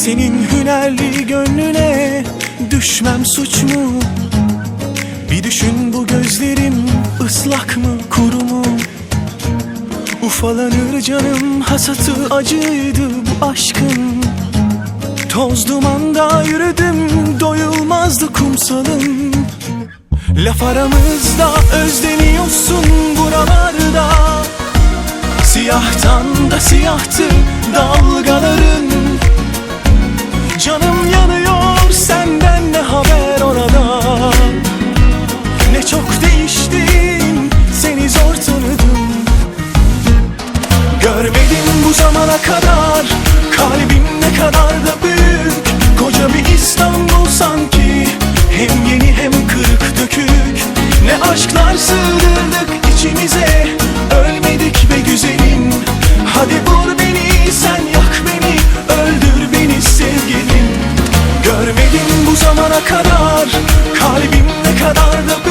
Senin hünerli gönlüne düşmem suç mu? Bir düşün bu gözlerim ıslak mı kuru mu? Ufalanır canım hasatı acıydı bu aşkın Toz dumanda yürüdüm doyulmazdı kumsalım Laf aramızda özleniyorsun buralarda Siyahtan da siyahtı dalgaların Canım yanıyor senden ne haber orada? Ne çok değiştin seni zor tanıdım. Görmedim bu zamana kadar Kalbim ne kadar da büyük. Koca bir İstanbul zamana kadar? Kalbim ne kadar da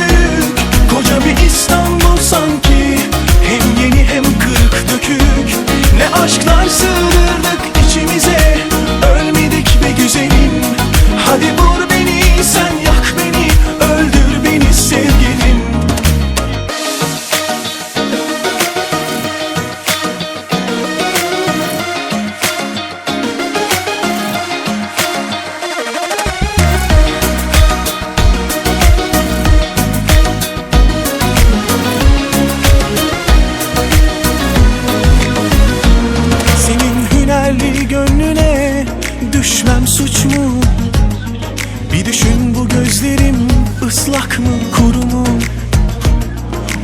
ıslak mı kuru mu?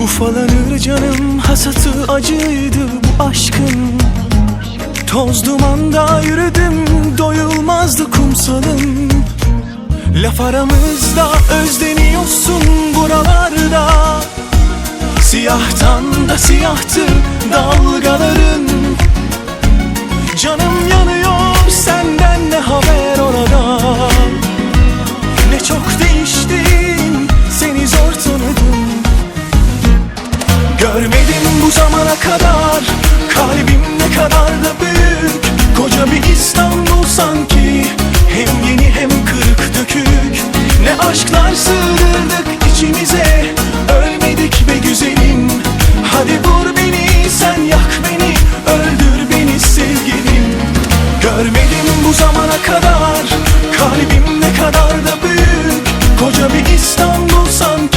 Ufalanır canım hasatı acıydı bu aşkın. Toz dumanda yürüdüm doyulmazdı kumsalım Laf aramızda özleniyorsun buralarda. Siyahtan da siyahtı dalgaların. Canım yanıyor senden ne haber Görmedim bu zamana kadar. Kalbim ne kadar da büyük. Koca bir İstanbul sanki. Hem yeni hem kırık dökük. Ne aşklar sığdırdık içimize. Ölmedik be güzelim. Hadi vur beni sen yak beni. Öldür beni sevgilim. Görmedim bu zamana kadar. Kalbim ne kadar da büyük. Koca bir İstanbul sanki